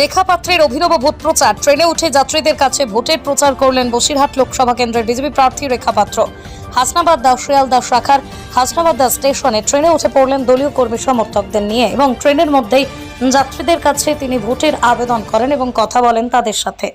রেখা পাত্রের অভিনব ভোট প্রচার। ট্রেনে উঠে যাত্রীদের কাছে ভোটের প্রচার করলেন বসিরহাট লোকসভা কেন্দ্রের বিজেপি প্রার্থী রেখা পাত্র হাসনাবাদ দাস শাখার হাসনাবাদ দাস স্টেশনে ট্রেনে উঠে পড়লেন দলীয় কর্মী সমর্থকদের নিয়ে এবং ট্রেনের মধ্যেই যাত্রীদের কাছে তিনি ভোটের আবেদন করেন এবং কথা বলেন তাদের সাথে।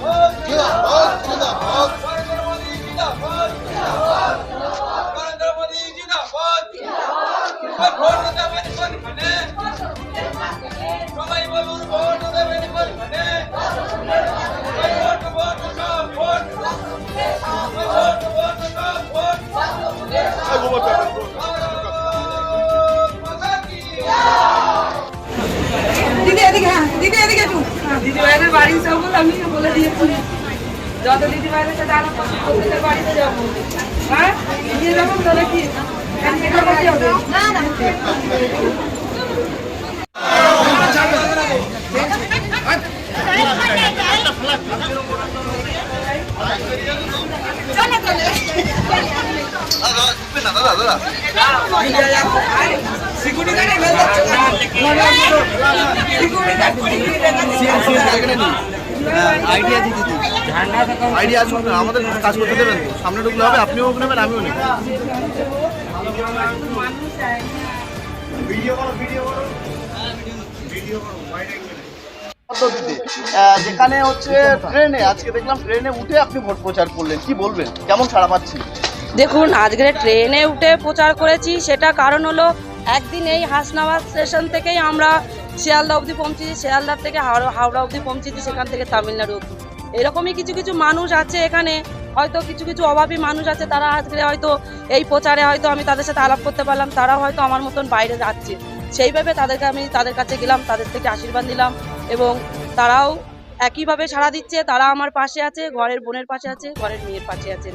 好，听到好，听到好，高粱酒，皇帝亲酿，好，听到好，高粱酒，皇帝亲酿，好，听到好，快快快，咱们。বাড়ি যাব আমি বলে দিয়েছি। যত দিদি ভাইদের সাথে আলাপ প্রত্যেকের বাড়িতে যাব। হ্যাঁ? নিয়ে যাব তাহলে কি হ্যাঁ, করতে না না সিকিউরিটি গার্ডে ফেল সিকিউরিটি আইডিয়া আইডিয়া আমাদের কাজ করতে দেবেন তো। সামনে ঢুকলে হবে আপনিও নেবেন আমিও নেব। পদ্ধতিতে যেখানে হচ্ছে ট্রেনে আজকে দেখলাম ট্রেনে উঠে আপনি ভোট প্রচার করলেন। কি বলবেন? কেমন ছাড়া পাচ্ছি দেখুন আজকে ট্রেনে উঠে প্রচার করেছি সেটা কারণ হলো একদিন এই হাসনাবাদ স্টেশন থেকেই আমরা শিয়ালদা অবধি পৌঁছেছি, শিয়ালদার থেকে হাওড়া হাওড়া অবধি পৌঁছেছি, সেখান থেকে তামিলনাড়ু অবধি। এরকমই কিছু কিছু মানুষ আছে এখানে, হয়তো কিছু কিছু অভাবী মানুষ আছে, তারা আজকে হয়তো এই প্রচারে হয়তো আমি তাদের সাথে আলাপ করতে পারলাম, তারাও হয়তো আমার মতন বাইরে যাচ্ছে। সেইভাবে তাদেরকে আমি তাদের কাছে গেলাম, তাদের থেকে আশীর্বাদ নিলাম এবং তারাও একইভাবে সাড়া দিচ্ছে, তারা আমার পাশে আছে, ঘরের বোনের পাশে আছে, ঘরের মেয়ের পাশে আছেন।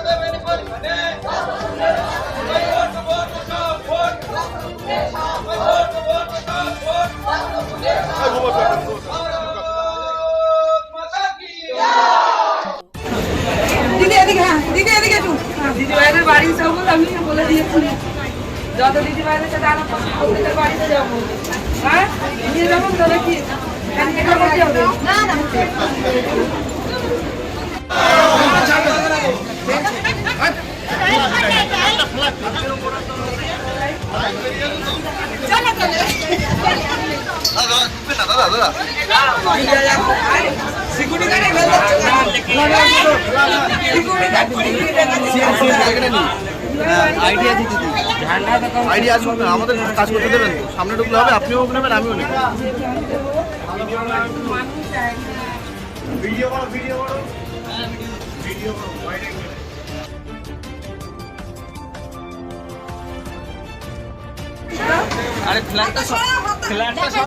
দিদি এদিকে হ্যাঁ দিদি এদিকে একটু হ্যাঁ, দিদি ভাইদের বাড়ি যাব আমি বলে দিয়েছি। যত দিদি ভাইদের সাথে করছি প্রত্যেকের বাড়িতে যাব। হ্যাঁ নিয়ে যাব তাহলে কি হ্যাঁ, হবে। না আমাদের কাজ করতে দেবেন। সামনে ঢুকলে হবে আপনিও নেবেন আমিও নেব। আরে ফ্ল্যাটটা